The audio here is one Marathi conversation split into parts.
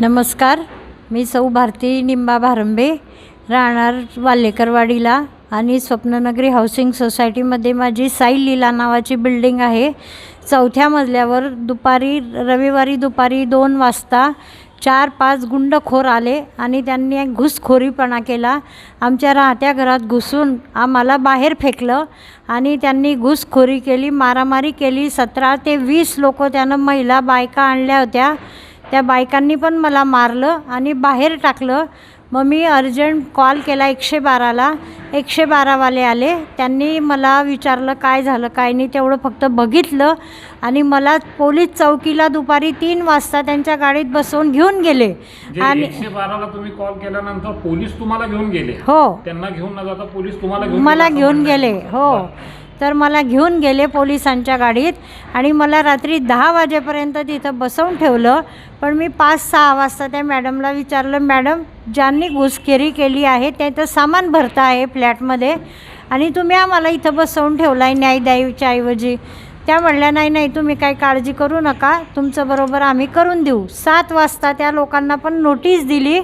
नमस्कार मी सौ भारती निंबा भारंबे राहणार वाल्हेकरवाडीला आणि स्वप्ननगरी हाऊसिंग सोसायटीमध्ये माझी साई लीला नावाची बिल्डिंग आहे. चौथ्या मजल्यावर दुपारी रविवारी दुपारी दोन वाजता चार पाच गुंडखोर आले आणि त्यांनी घुसखोरीपणा केला. आमच्या राहत्या घरात घुसून आम्हाला बाहेर फेकलं आणि त्यांनी घुसखोरी केली मारामारी केली. सतरा ते वीस लोक त्यानं महिला बायका आणल्या होत्या. त्या बायकांनी पण मला मारलं आणि बाहेर टाकलं. मग मी अर्जंट कॉल केला एकशे बाराला. एकशे बारावाले आले. त्यांनी मला विचारलं काय झालं काय नाही तेवढं फक्त बघितलं आणि मला पोलीस चौकीला दुपारी तीन वाजता त्यांच्या गाडीत बसवून घेऊन गेले. आणि एकशे बाराला तुम्ही कॉल केल्यानंतर पोलीस तुम्हाला घेऊन गेले? हो. त्यांना घेऊन न जाता पोलीस तुम्हाला मला घेऊन. गेले. हो. तर मला घेऊन गेले पोलिसांच्या गाडीत आणि मला रात्री दहा वाजेपर्यंत तिथं बसवून ठेवलं. पण मी पाच सहा वाजता त्या मॅडमला विचारलं मॅडम ज्यांनी घुसखेरी केली आहे त्याचं सामान भरता आहे फ्लॅटमध्ये आणि तुम्ही आम्हाला इथं बसवून ठेवला आहे न्याय द्यायच्या ऐवजी. त्या म्हणल्या नाही नाही तुम्ही काही काळजी करू नका. तुमचं बरोबर आम्ही करून देऊ. सात वाजता त्या लोकांना पण नोटीस दिली.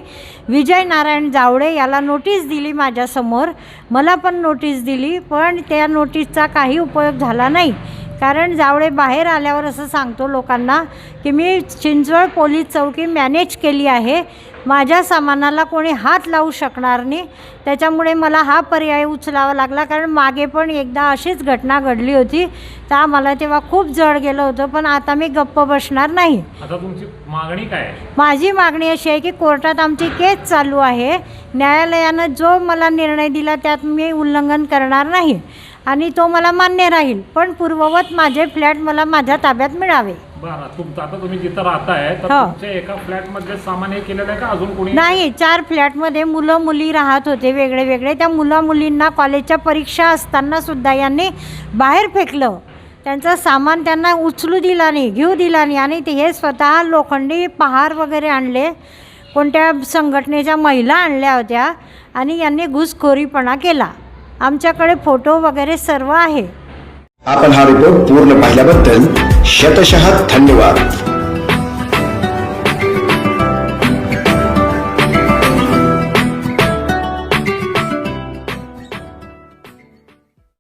विजय नारायण जावळे याला नोटीस दिली माझ्यासमोर. मला पण नोटीस दिली पण त्या नोटीसचा काही उपयोग झाला नाही. कारण जावळे बाहेर आल्यावर असं सांगतो लोकांना की मी चिंचवड पोलीस चौकी मॅनेज केली आहे. माझ्या सामानाला कोणी हात लावू शकणार नाही. त्याच्यामुळे मला हा पर्याय उचलावा लागला. कारण मागे पण एकदा अशीच घटना घडली होती. तर आम्हाला तेव्हा खूप जड गेलं होतं. पण आता मी गप्प बसणार नाही. आता तुमची मागणी काय आहे? माझी मागणी अशी आहे की कोर्टात आमची केस चालू आहे. न्यायालयानं जो मला निर्णय दिला त्यात मी उल्लंघन करणार नाही. आणि तो मला मान्य राहील. पण पूर्ववत माझे फ्लॅट मला माझ्या ताब्यात मिळावे. बरं तुमचं आता तुम्ही जिथं राहताय तर हो. तुमच्या एका फ्लॅटमध्ये सामान हे केलेलं आहे का अजून कोणी? नाही चार फ्लॅटमध्ये मुलं मुली राहत होते वेगळे वेगळे त्या मुला मुलींना कॉलेजच्या परीक्षा असताना सुद्धा यांनी बाहेर फेकलं. त्यांचं सामान त्यांना उचलू दिला नाही घेऊ दिला नाही. आणि ते हे स्वतः लोखंडी पहार वगैरे आणले. कोणत्या संघटनेच्या महिला आणल्या होत्या आणि यांनी घुसखोरीपणा केला. आमच्याकडे फोटो वगैरे सर्व आहे. आपण हा रिपोर्ट पूर्ण पाहिल्याबद्दल शतशः धन्यवाद।